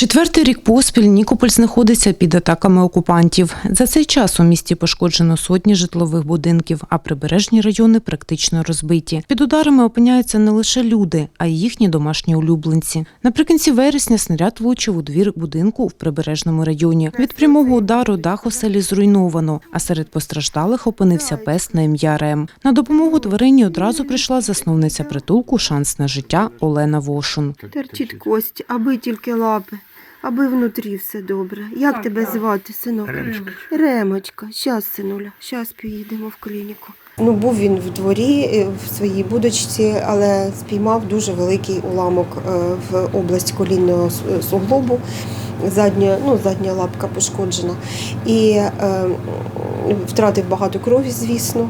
Четвертий рік поспіль Нікополь знаходиться під атаками окупантів. За цей час у місті пошкоджено сотні житлових будинків, а прибережні райони практично розбиті. Під ударами опиняються не лише люди, а й їхні домашні улюбленці. Наприкінці вересня снаряд влучив у двір будинку в прибережному районі. Від прямого удару дах у селі зруйновано, а серед постраждалих опинився пес на ім'я Рем. На допомогу тварині одразу прийшла засновниця притулку Шанс на життя Олена Вошун. Терчить кость, аби тільки лапи, аби внутрі все добре. Як тебе звати, синок? Ремочка. Ремочка. Щас, синуля, щас поїдемо в клініку. Ну, був він в дворі е, в своїй будочці, але спіймав дуже великий уламок е, в область колінного суглобу. Задня, ну, задня лапка пошкоджена. І е, втратив багато крові, звісно.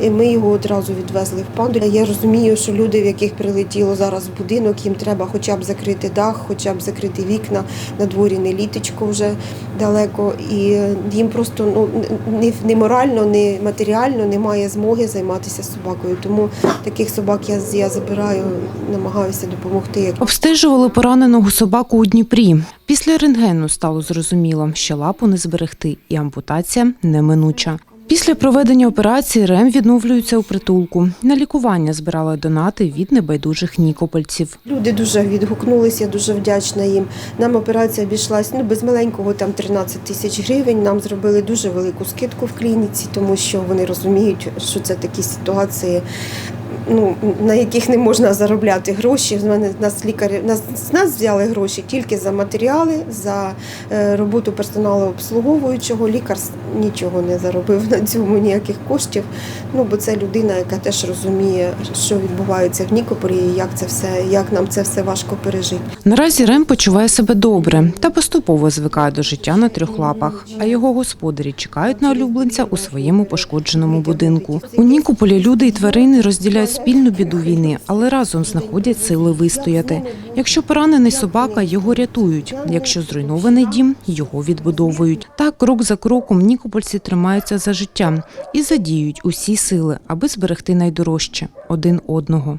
І ми його одразу відвезли в панду. Я розумію, що люди, в яких прилетіло зараз будинок, їм треба хоча б закрити дах, хоча б закрити вікна. На дворі не літочко вже далеко. І їм просто ну, ні морально, ні матеріально немає змоги займатися собакою. Тому таких собак я, я забираю, намагаюся допомогти. Обстежували пораненого собаку у Дніпрі. Після рентгену стало зрозуміло, що лапу не зберегти, і ампутація неминуча. Після проведення операції Рем відновлюється у притулку. На лікування збирали донати від небайдужих нікопольців. Люди дуже відгукнулися, я дуже вдячна їм. Нам операція обійшлась ну, без маленького там 13 тисяч гривень. Нам зробили дуже велику скидку в клініці, тому що вони розуміють, що це такі ситуації. Ну, на яких не можна заробляти гроші. З мене нас лікарі нас, з нас взяли гроші тільки за матеріали, за е, роботу персоналу обслуговуючого. Лікар нічого не заробив на цьому ніяких коштів. Ну бо це людина, яка теж розуміє, що відбувається в Нікополі, і як це все, як нам це все важко пережити. Наразі Рем почуває себе добре та поступово звикає до життя на трьох лапах. А його господарі чекають на улюбленця у своєму пошкодженому будинку. У Нікополі люди і тварини розділяють спільну біду війни, але разом знаходять сили вистояти. Якщо поранений собака, його рятують. Якщо зруйнований дім, його відбудовують. Так, крок за кроком нікопольці тримаються за життя і задіють усі сили, аби зберегти найдорожче один одного.